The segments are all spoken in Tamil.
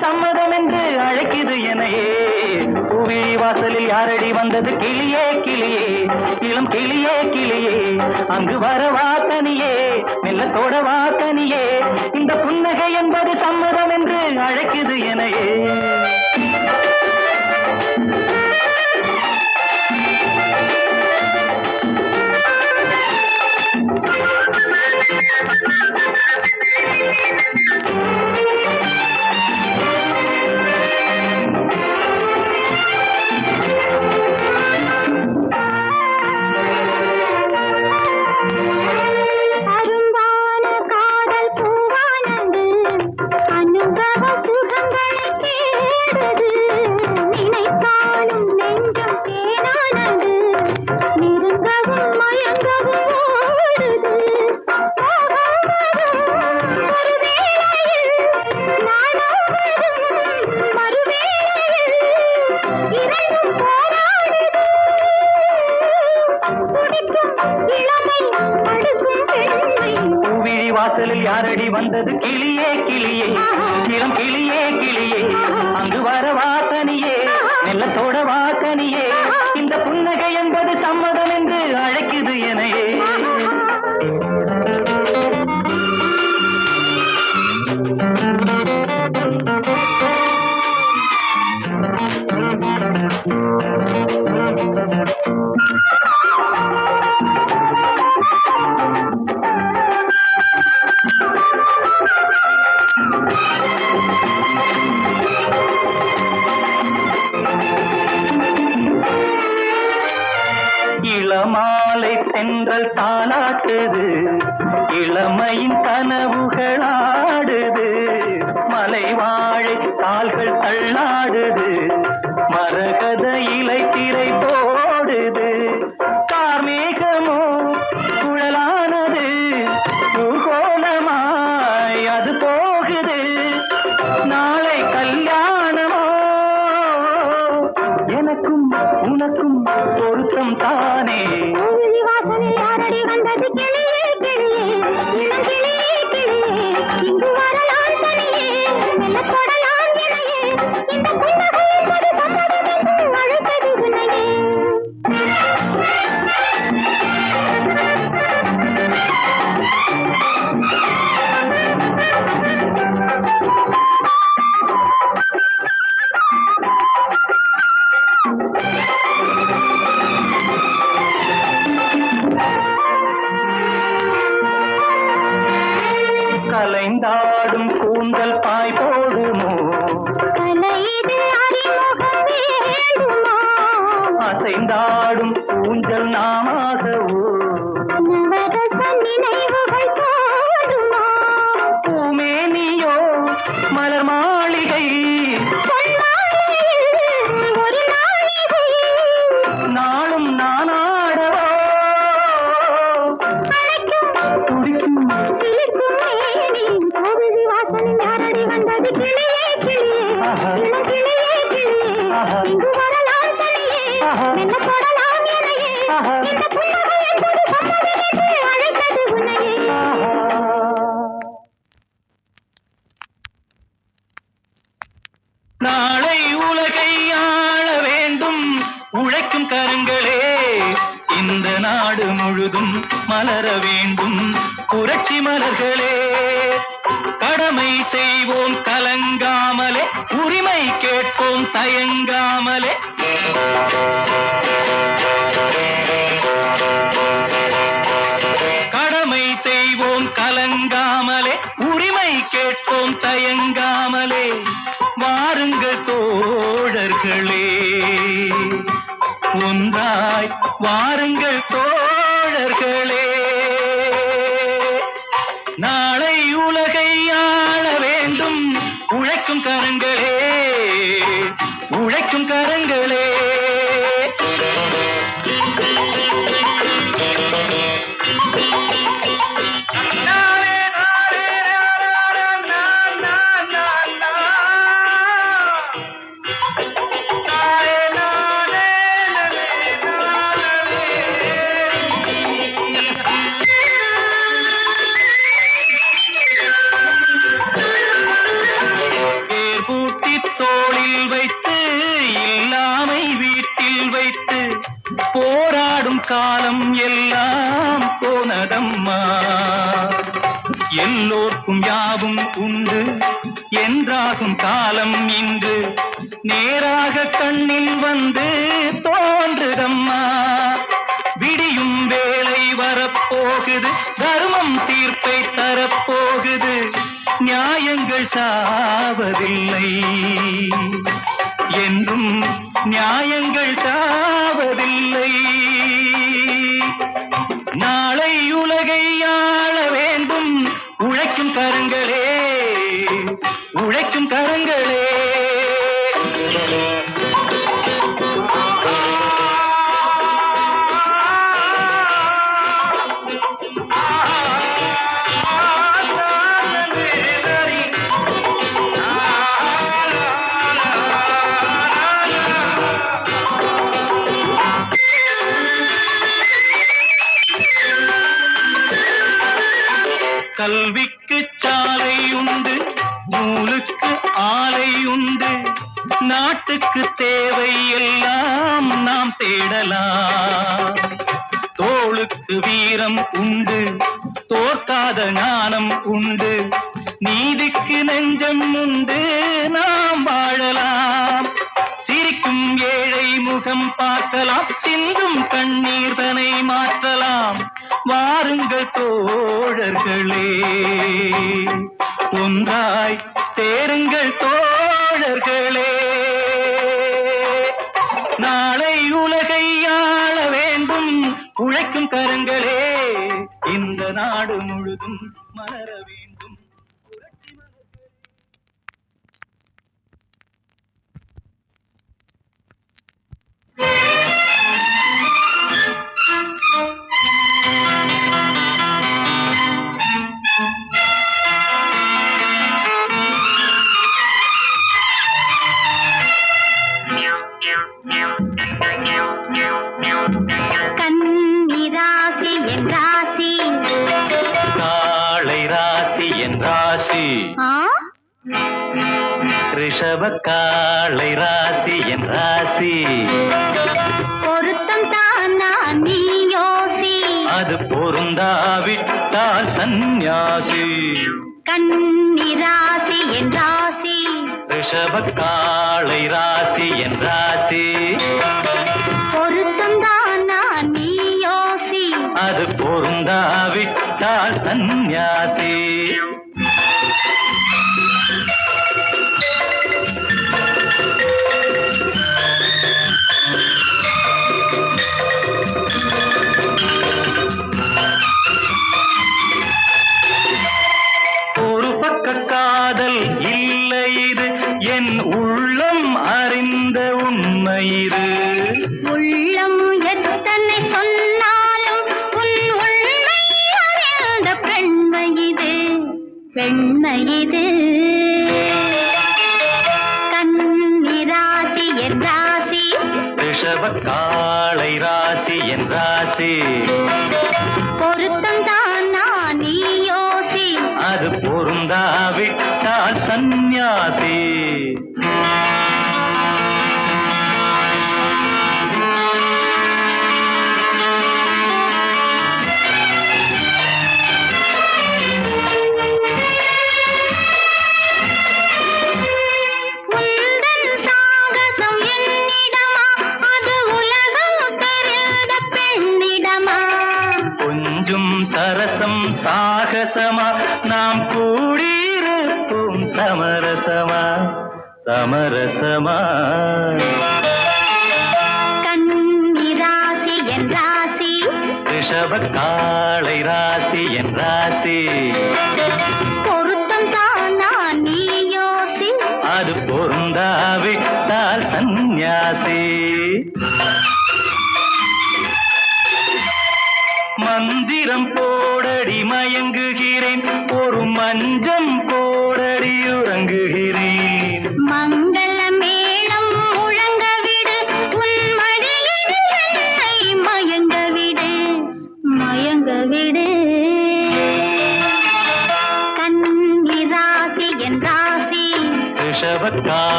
சம்மதம் என்று அழைக்குது எனையே பூவிழி வாசலில் யாரடி வந்தது? கிளியே கிளியே. இளம் கிளியே கிளியே. அங்கு வரவா தனியே மெல்ல தோடவா தனியே இந்த புன்னகை என்பது சம்மதம் என்று அழைக்குது எனையே அரும்பான கிளியே இளம் கிளியே கிளியே. அங்கு வர வாசனியே நெல்லத்தோட வாசனியே. இந்த புன்னகை என்பது சம்மதம் என்று அழைக்குது எனையே இளமாலை தென்றல் தானாட்டுது. இளமையின் கனவுகளாடுது. மலை வாழை கால்கள் தள்ளாடுது. மரகத இலை திரை போடுது. கார்மேகமோ குழலா ஊஞ்சல் நாமாக நாளை உலகை ஆள வேண்டும். உழைக்கும் கரங்களே இந்த நாடு முழுதும் மலர வேண்டும். புரட்சி மலர்களே கடமை செய்வோம் கலங்காமலே. உரிமை கேட்போம் தயங்காமலே. கடமை செய்வோம் கலங்காமலே. உரிமை கேட்போம் தயங்காமலே. மகளே ஒன்றாய் வாருங்கள் தோழர்களே. நாளை உலகை ஆள வேண்டும். உழைக்கும் கரங்களே. உழைக்கும் கரங்களே. கட்டி தோளில் வைத்து இல்லாமை வீட்டில் வைத்து போராடும் காலம் எல்லாம் போனதம்மா. எல்லோர்க்கும் யாவும் உண்டு என்றாகும் காலம் இன்று. நேராக கண்ணில் வந்து தோன்றுதம்மா. விடியும் வேலை வரப்போகுது தர்மம் தீர்ப்பை தரப்போகுது. நியாயங்கள் சாவதில்லை. என்றும் நியாயங்கள் சாவதில்லை. நாளை உலகை ஆள வேண்டும். உழைக்கும் கரங்களே உழைக்கும் கர நூலுக்கு ஆலை உண்டு நாட்டுக்கு தேவை எல்லாம் நாம் தேடலாம். தோளுக்கு வீரம் உண்டு தோற்காத ஞானம் உண்டு நீதிக்கு நெஞ்சம் உண்டு நாம் வாழலாம். சிரிக்கும் ஏழை முகம் பார்க்கலாம். சிந்தும் கண்ணீர் தனை மாற்றலாம். வாருங்கள் தோழர்களே. ஒன்றாய் சேருங்கள் தோழர்களே. நாளை உலகை ஆள வேண்டும். உழைக்கும் கரங்களே. இந்த நாடு முழுதும் மலரவே ரிஷப காளை ராசி என் ராசி. பொருத்தம் தானா நீ யோசி. அது பொருந்தாவிட்டால் சந்நியாசி. கன்னிராசி என் ராசி. ரிஷப காளை ராசி என் ராசி. பொருத்தம் தானா நீ யோசி. அது பொருந்தாவிட்டால் சந்நியாசி. காளை ராசி என் ராசி. பொருத்தம் தானா நீ யோசி அது பொருந்தாவிட்டால் சந்நியாசி. மந்திரம் போடடி மயங்குகிறேன் ஒரு மஞ்சம் போடடி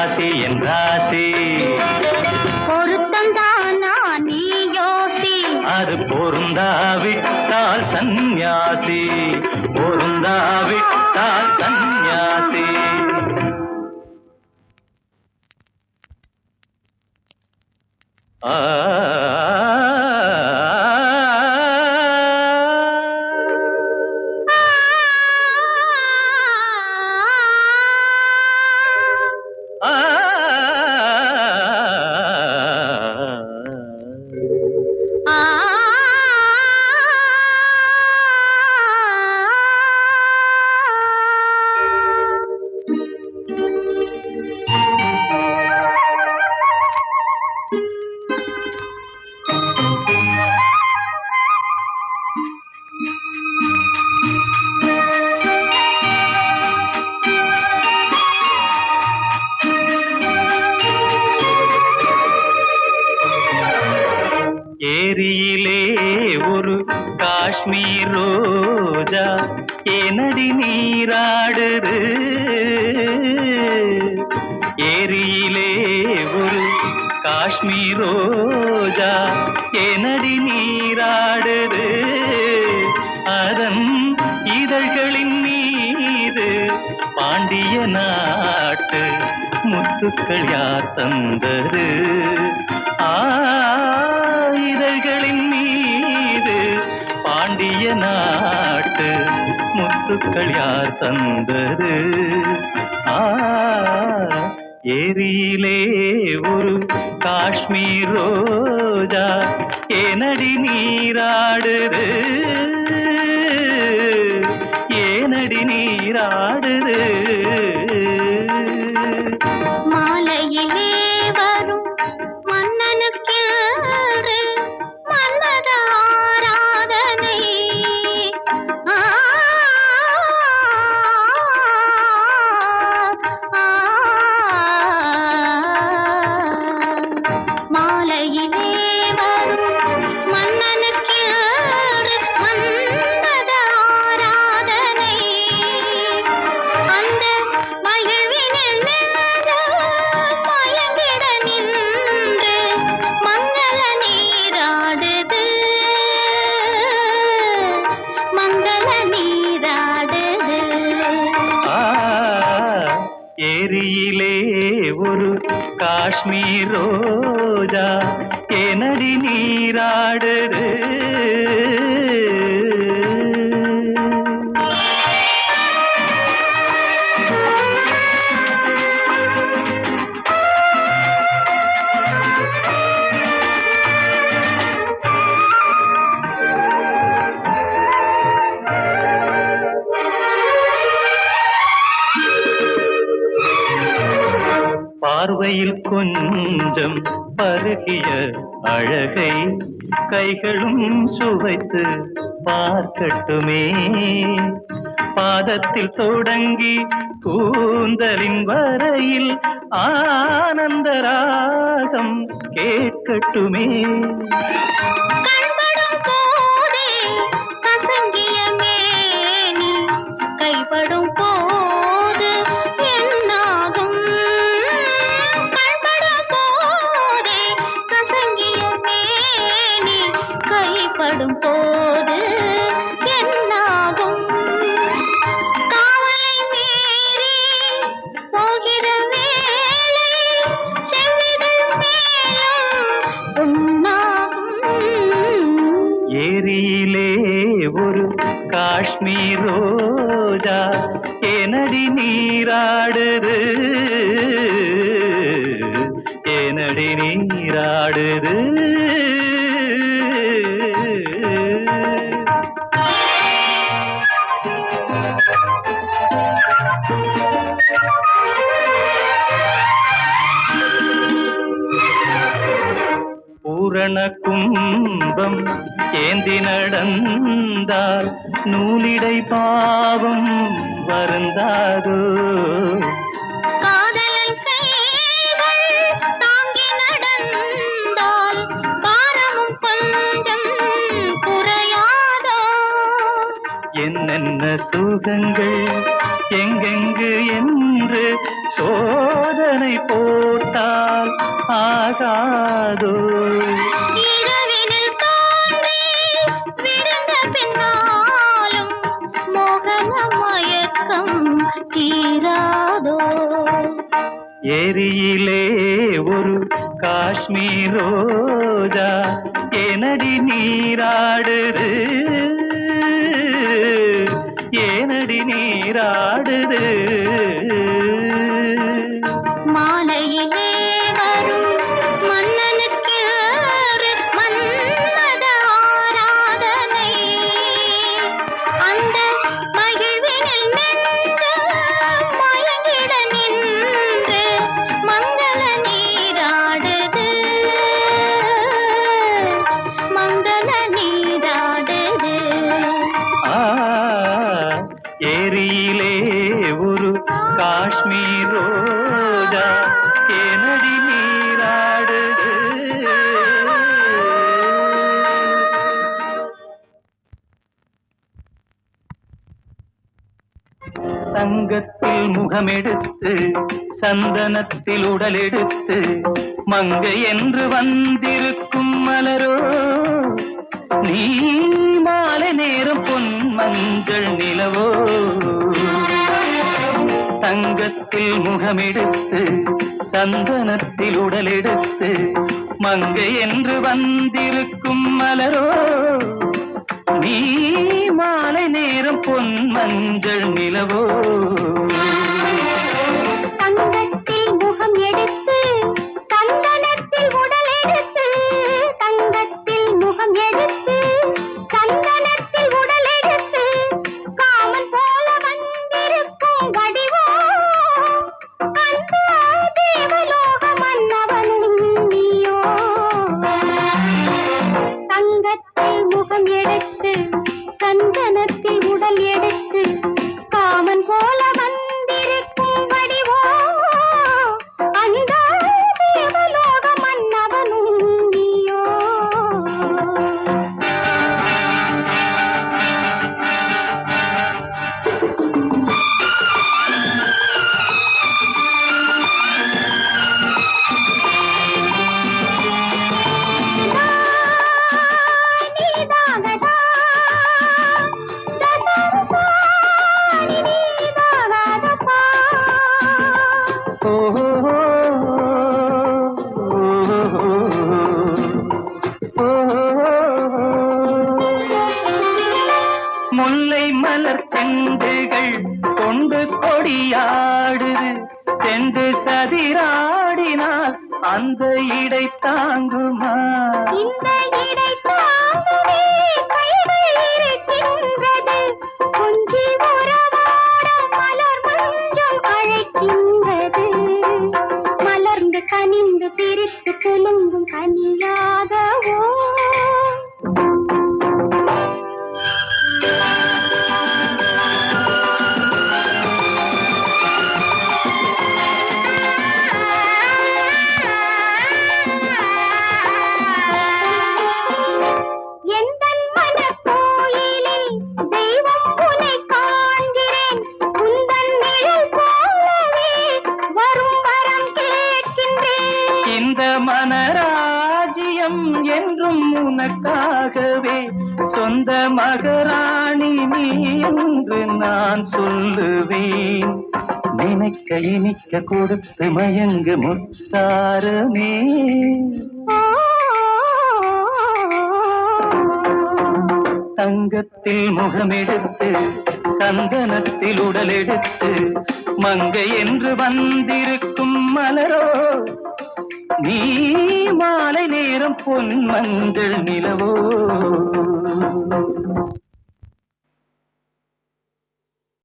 ராசி என் ராசி பொருத்தந்தானா நீ யோசி. அது பொருந்தாவிட்டால் சந்நியாசி. பொருந்தாவிட்டால் சந்நியாசி. ஆ ஏரியிலே ஒரு காஷ்மீர் ரோஜா ஏனடி நீராடுது. அதன் இதழ்களின் மீது பாண்டிய நாட்டு முத்துக்கள் யார் தந்தது? இதழ்களின் மீது பாண்டிய நாட்டு முத்துக்கள் யார் தந்தது? ஆ ஏரியிலே ஒரு காஷ்மீர் ரோஜா ஏனடி நீராடுது? ஏனடி நீராடுது? காஷ்மீர் ரோஜா ஏனடி நீராடுது. பார்வையில் கொஞ்சம் பருகிய அழகை கைகளும் சுவைத்து பார்க்கட்டுமே. பாதத்தில் தொடங்கி கூந்தலின் வரையில் ஆனந்த ராகம் கேட்கட்டுமே. பூரண கும்பம் ஏந்தி நடந்தால் நூலிடை பாவம் வருந்தாதோ? என்னென்ன சுகங்கள் எங்கெங்கு என்று சோதனை போட்டால் ஆகாதோ? தீராதோ? எரியிலே ஒரு காஷ்மீர் ரோஜா எனடி நீராடுது? ஏனடி நீராடுது? மனத்தில் உடலெடுத்து மங்கை என்று வந்திருக்கும் மலரோ. நீ மாலை நேரம் பொன் மஞ்சள் நிலவோ. தங்கத்தில் முகமெடுத்து சந்தனத்தில் உடலெடுத்து மங்கை என்று வந்திருக்கும் மலரோ. நீ மாலை நேரம் பொன் மஞ்சள் நிலவோ. மனராஜ்யம் என்றும் உனக்காகவே சொந்த மகராணி நீ என்று நான் சொல்லுவேன். நினைக்க இனிக்க கொடுத்து மயங்கு முத்தாரமே தங்கத்தில் முகமெடுத்து சந்தனத்தில் உடலெடுத்து மங்கை என்று வந்திருக்கும் மலரோ நீ மாலை நேரம் பொன் மஞ்சள் நிலவோ?